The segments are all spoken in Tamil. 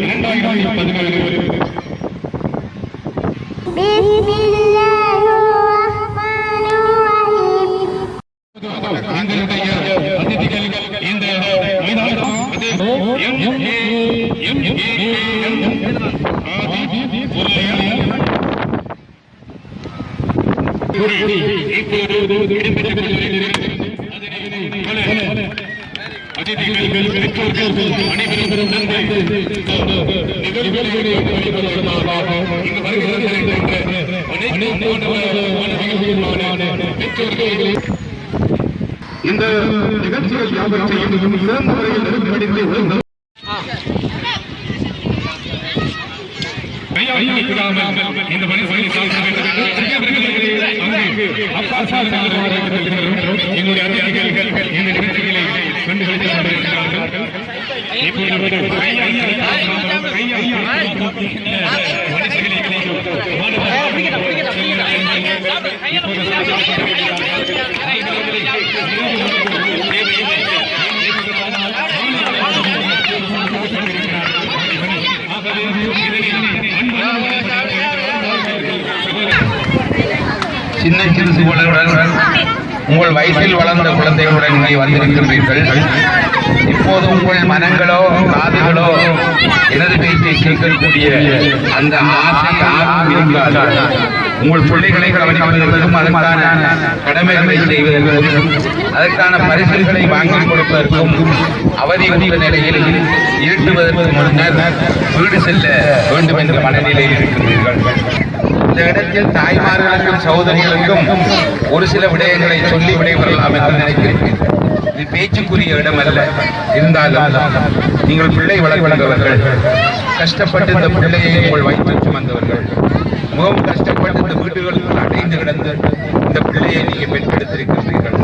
இரண்டாயிரத்தி பதினேழு இப்போது இடம்பெற்று அதிதிகள் பெற்றோர்கள் அனைவரும் நிகழ்வுகளை வழிபடுவதற்காக இங்கு வருகிறார்கள் அனைத்து பெற்றோர்களை இந்த நிகழ்ச்சிகள் யாவற்றையும் சிறந்த முறையில் நெருக்கடித்து இந்த மனிதனை வேண்டும் எங்களுடைய அதிகாரிகள் இந்த நிகழ்ச்சிகளை கண்டுகளித்துக் கொண்டிருக்கிறார்கள் இப்பொழுது கை சின்ன சிறு சூழலுடன் உங்கள் வயசில் வளர்ந்த குழந்தைகளுடன் இங்கே வந்திருக்கின்றீர்கள். இப்போது உங்கள் மனங்களோ காதுகளோ எனது பேச்சை கேட்கக்கூடிய அந்த ஆசை ஆர்வம் இருக்காது. உங்கள் பிள்ளைகளை கவனிப்பதற்கும் அதற்கான கடமைகளை செய்வதற்கும் அதற்கான பரிசுகளை வாங்கிக் கொடுப்பதற்கும் அவதி உள்ள நிலையில் ஈட்டுவதற்கு முன்னர் வீடு செல்ல வேண்டும் என்ற மனநிலையில் இருக்கிறீர்கள் இந்த இடத்தில் தாய்மார்களுக்கும் சகோதரிகளுக்கும் ஒரு சில விடயங்களை சொல்லி விடைபெறலாம் என்று நினைக்கிறேன். இது பேச்சுக்குரிய இடம் அல்ல இருந்தாலும் நீங்கள் பிள்ளை வளர்க்கிறவர்கள் கஷ்டப்பட்டு இந்த பிள்ளையை உங்கள் வயிற்றில் சுமந்தவர்கள் மிகவும் கஷ்டப்பட்டு இந்த வீடுகளுக்குள் அடைந்து கிடந்து இந்த பிள்ளையை நீங்கள் பெற்றெடுத்திருக்கின்றீர்கள்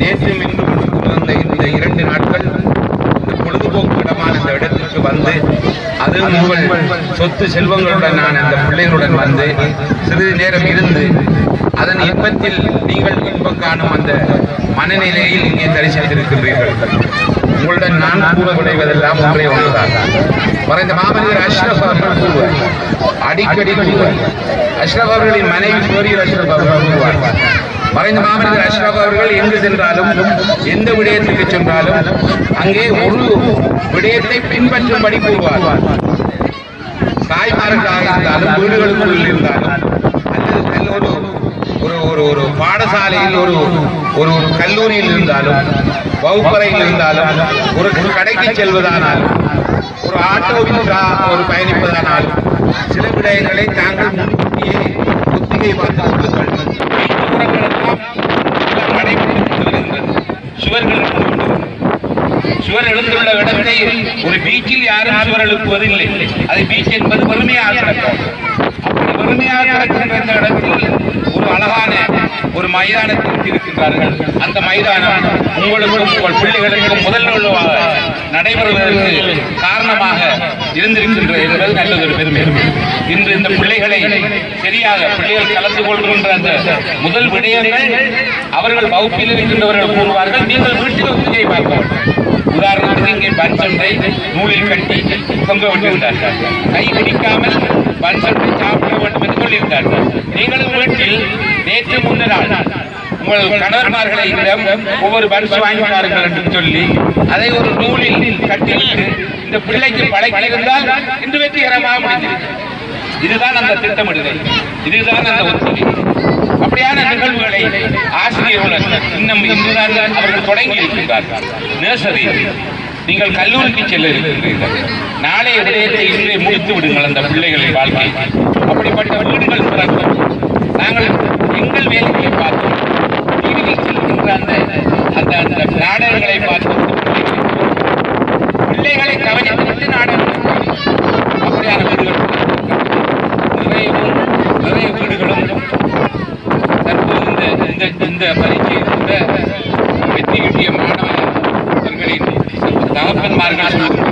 நேற்று மின் வந்த இந்த இரண்டு நாட்கள் இந்த பொழுதுபோக்கு இடமான இந்த இடத்திற்கு வந்து அது உங்கள் சொத்து செல்வங்களுடன் நான் அந்த பிள்ளைகளுடன் வந்து சிறிது நேரம் இருந்து அதன் இன்பத்தில் நீங்கள் இன்பம் காணும் அந்த மனநிலையில் இங்கே தரிசித்திருக்கின்றீர்கள் உங்களுடன் நான் கூற விளைவதெல்லாம் ஒன்றே ஒன்றுதான். மறைந்த மாமனிதர் அஷ்ரப் அவர்கள் கூறுவார். அடிக்கடி கூறுவார். அஷ்ரப் அவர்களின் மனைவி சோரியர் அஷ்ரப் அவர்கள் கூறுவார். மறைந்த மாமனிதர் அஷ்ரப் அவர்கள் எங்கு சென்றாலும் எந்த விடயத்துக்கு சென்றாலும் அங்கே ஒரு விடயத்தை பின்பற்றும்படி கூறுவார். தாய்மார்களாக இருந்தாலும் வீடுகளுக்குள் இருந்தாலும் அல்லது ஒரு ஒரு ஒரு ஒரு பாடசாலையில் ஒரு ஒரு ஒரு கல்லூரியில் இருந்தாலும் வகுப்பறையில் இருந்தாலும் ஒரு கடைக்கு செல்வதானாலும் ஒரு ஆட்டோவில் ஒரு பயணிப்பதானாலும் சில விடயங்களை தாங்கள் முன்கூட்டியே சுவர் எழுந்துள்ள இடத்தை ஒரு பீச்சில் யாரும் சுவர் எழுப்புவதில்லை. அது பீச் என்பது வறுமையாக கிடக்கும் அப்படி வறுமையாக கிடக்கின்ற இடத்தில் ஒரு அழகான ஒரு மைதானத்தில் இருக்கின்றார்கள். அந்த மைதானம் உங்களுக்கும் உங்கள் பிள்ளைகளுக்கும் முதல்வர்களாக நடைபெறுவதற்கு காரணமாக இருந்திருக்கின்றது என்பது நல்லதொரு பெருமை. இன்று இந்த பிள்ளைகளை சரியாக பிள்ளைகள் கலந்து கொள்கின்ற அந்த முதல் விடயங்கள் அவர்கள் வகுப்பில் இருக்கின்றவர்கள் கூறுவார்கள். நீங்கள் வீட்டில் ஒத்திகை பார்க்க வேண்டும் பன்சொன்றை நூலில் கட்டி தொங்க விட்டிருந்தார்கள் கை பிடிக்காமல் பன்சொன்றை சாப்பிட வேண்டும் என்று சொல்லியிருந்தார்கள் நீங்களும் வீட்டில் நேற்று முன்னால் உங்கள் கணவன்மார்களை இடம் ஒவ்வொரு பரிசு வாங்கினார்கள் என்று சொல்லி அதை ஒரு நூலில் கட்டிவிட்டு இந்த பிள்ளைக்கு பழகியிருந்தால் இன்று வெற்றிகரமாக முடிந்திருக்கிறது. இதுதான் அந்த திட்டமிடுதல். இதுதான் அந்த ஒத்திகை அப்படியான நிகழ்வுகளை ஆசிரியர்கள் இன்னும் இன்றுதான் அவர்கள் தொடங்கி இருக்கின்றார்கள். நர்சரி நீங்கள் கல்லூரிக்கு செல்ல இருக்கின்றீர்கள் நாளைய விடயத்தை இன்றே முடித்து விடுங்கள் அந்த பிள்ளைகளின் வாழ்க்கை. அப்படிப்பட்ட வீடுகள் பிறக்கும். நாங்கள் எங்கள் வேலைகளை பார்த்தோம் டிவியில் செல்கின்ற அந்த அந்த அந்த நாடகங்களை பார்த்தோம் பிள்ளைகளை கவனித்து நாடகங்களை அப்படியான வீடுகள் நிறைய நிறைய வீடுகளும் தற்போது இந்த இந்த இந்த எல்லாருக்கும்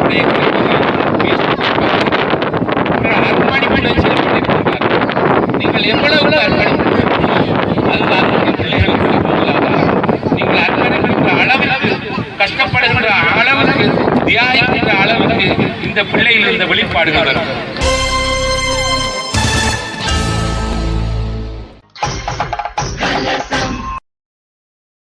அர்ப்பணிப்பில் வச்சிருக்கிறார் நீங்கள் எவ்வளவு அர்ப்பணிப்பு அதுதான் பிள்ளைகளுக்கு நீங்கள் அர்ப்பணிக்கின்ற அளவிற்கு கஷ்டப்படுகின்ற அளவிற்கு தியானிக்கின்ற அளவிற்கு இந்த பிள்ளையில் இந்த வெளிப்பாடுகள் வரும்